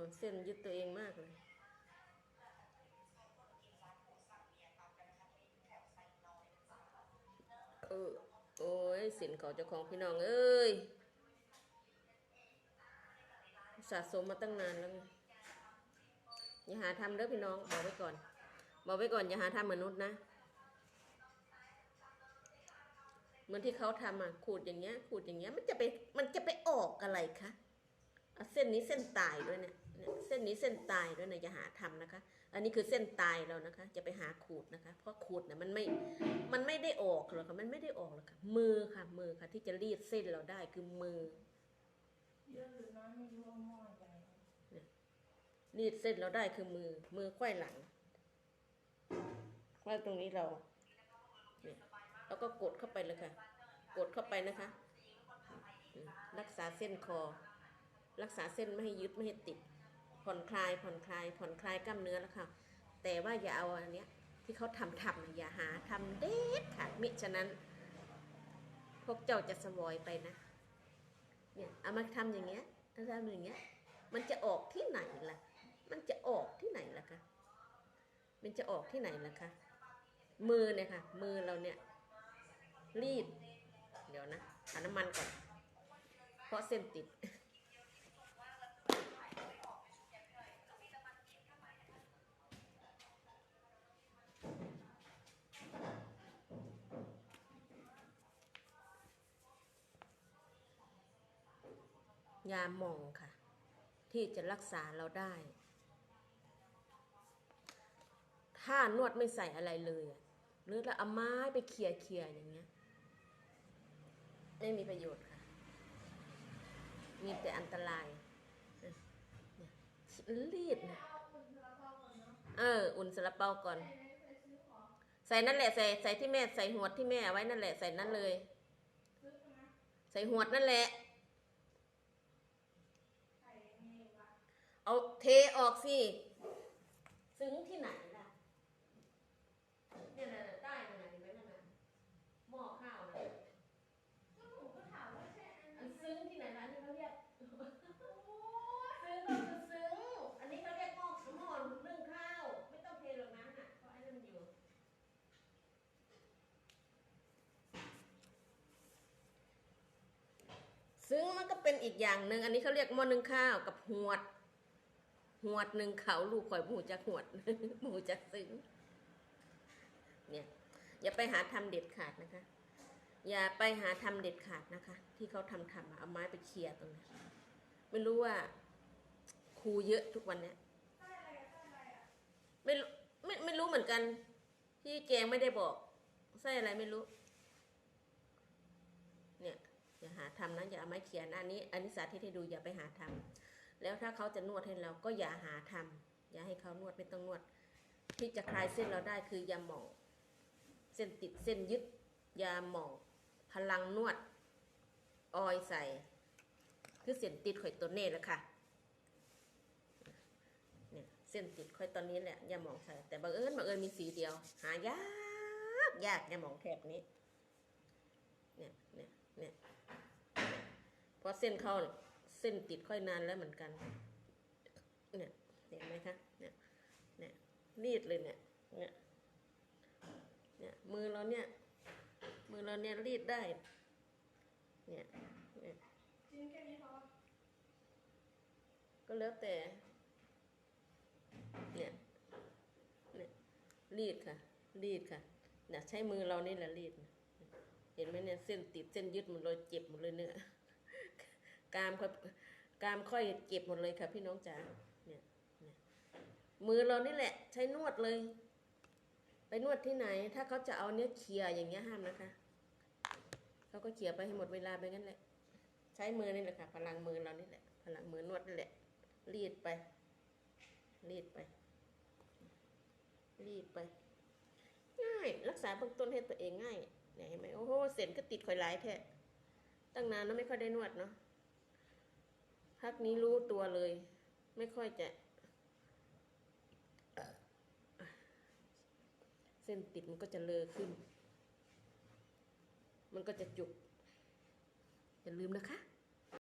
อเส้นยึดตัวเองมากเลยเออโอ้ยสินเขาเจ้าของพี่น้องเอ้ยสะสมมาตั้งนานแล้วอย่าหาทำเด้อพี่น้องบอกไว้ก่อน บอกไว้ก่อนอย่าหาทำมนุษย์นะ เหมือนที่เขาทำอะขูดอย่างเงี้ยขูดอย่างเงี้ยมันจะไปมันจะไปออกอะไรคะเส้นนี้เส้นตายด้วยเนี่ยเนี่ย เส้นนี้เส้นตายด้วยนะอย่าหาทำนะคะ อันนี้คือเส้นตายแล้วนะคะจะไปหาขูดนะคะ เพราะขูดเนี่ยมันไม่มันไม่ได้ออกหรอกค่ะมันไม่ได้ออกหรอกค่ะมือค่ะ มือค่ะ ที่จะรีดเส้นเราได้คือมือเยอะหรือน้อยไม่รู้ว่าหม้อใหญ่รีดเส้นเราได้คือมือ มือไขว้หลังไขว้ตรงนี้เราเนี่ยแล้วก็กดเข้าไปเลยค่ะ กดเข้าไปนะคะอืมรักษาเส้นคอ รักษาเส้นไม่ให้ยึดไม่ให้ติด ผ่อนคลายผ่อนคลายผ่อนคลายกล้ามเนื้อแล้วค่ะ แต่ว่าอย่าเอาอันเนี้ยที่เขาทำทำอย่าหาทำเด็ดค่ะมิฉะนั้น พวกเจ้าจะสวอยไปนะเนี่ยเอามาทำอย่างเงี้ยเอาทำอย่างเงี้ย มันจะออกที่ไหนล่ะ มันจะออกที่ไหนล่ะคะมันจะออกที่ไหนล่ะคะมือเนี่ยค่ะ มือเราเนี่ยรีด เดี๋ยวนะเอาน้ำมันก่อน เพราะเส้นติด ยาหมองค่ะ ที่จะรักษาเราได้ ถ้านวดไม่ใส่อะไรเลยหรือเราเอาไม้ไปเขี่ยเคียๆอย่างเงี้ย ไม่มีประโยชน์ค่ะ มีแต่อันตรายเนี่ยเนี่ยรีดนะเออ อุ่นสลับเปาก่อน ใส่นั่นแหละใส่ใส่ที่แม่ใส่หัวที่แม่ไว้นั่นแหละใส่นั่นเลย ใส่หัวนั่นแหละ เอาเทออกสิ ซึ้งที่ไหนล่ะ เนี่ยนะใต้นั่นน่ะเห็นไหมนั่นน่ะหม้อข้าวนะอันซึ้งที่ไหนนะอันนี้เขาเรียกซึ้งก็คือซึ้ง อันนี้เขาเรียกหม้อหม้อนึ่งข้าว ไม่ต้องเทหรอกน้ำน่ะเพราะไอ้นั่นมันอยู่ ซึ้งมันก็เป็นอีกอย่างหนึ่ง อันนี้เขาเรียกหม้อนึ่งข้าวกับหวด หวดหนึ่งเขาลูกข่อยหมูจะหวดหมูจะซึ้งเนี่ยอย่าไปหาทำเด็ดขาดนะคะ อย่าไปหาทำเด็ดขาดนะคะ ที่เขาทำทำเอาไม้ไปเคลียร์ตรงนี้ไม่รู้ว่าครูเยอะทุกวันเนี้ยไม่ไม่ไม่รู้เหมือนกันพี่แกงไม่ได้บอกไส้อะไรไม่รู้ เนี่ยอย่าหาทำนะอย่าเอาไม้เขียนอันนี้ อันนี้สาธิตให้ดูอย่าไปหาทำ แล้วถ้าเขาจะนวดให้เราก็อย่าหาทำอย่าให้เขานวดไม่ต้องนวด ที่จะคลายเส้นเราได้คือยาหมอง เส้นติดเส้นยึดยาหมอง พลังนวด ออยใส่ คือเส้นติดข่อยตัวเน่แหละค่ะเนี่ยเส้นติดข่อยตอนนี้แหละยาหมองใส่แต่บังเอิญบังเอิญมีสีเดียว หายากยากยาหมองแถบนี้เนี่ยเนี่ยเนี่ยเพราะเส้นเข้า เส้นติดค่อยนานแล้วเหมือนกัน เนี่ย เห็นไหมคะ เนี่ย เนี่ยรีดเลยเนี่ย เนี่ย เนี่ย มือเราเนี่ย มือเราเนี่ยรีดได้ เนี่ย เนี่ยก็แล้วแต่ เนี่ย เนี่ย รีดค่ะ รีดค่ะเนี่ยใช้มือเรานี่แหละรีด เห็นไหมเนี่ยเส้นติดเส้นยึดหมดเลยเจ็บหมดเลยเนี่ย กามค่อยกามค่อยเจ็บหมดเลยค่ะพี่น้องจ๋าเนี่ยมือเรานี่แหละ ใช้นวดเลย ไปนวดที่ไหน ถ้าเขาจะเอาเนี้ยเขี่ยอย่างเงี้ยห้ามนะคะเขาก็เขี่ยไปให้หมดเวลาไปงั้นแหละ ใช้มือนี่แหละค่ะ พลังมือเรานี่แหละ พลังมือนวดนี่แหละ รีดไป รีดไป รีดไป ง่าย รักษาเบื้องต้นให้ตัวเองง่ายเนี่ยเห็นไหมโอ้โหเส้นก็ติดข่อยหลายแท้ตั้งนานแล้วไม่ค่อยได้นวดเนาะ พักนี้รู้ตัวเลย ไม่ค่อยจะ เส้นติดมันก็จะเลอขึ้น มันก็จะจุก อย่าลืมนะคะ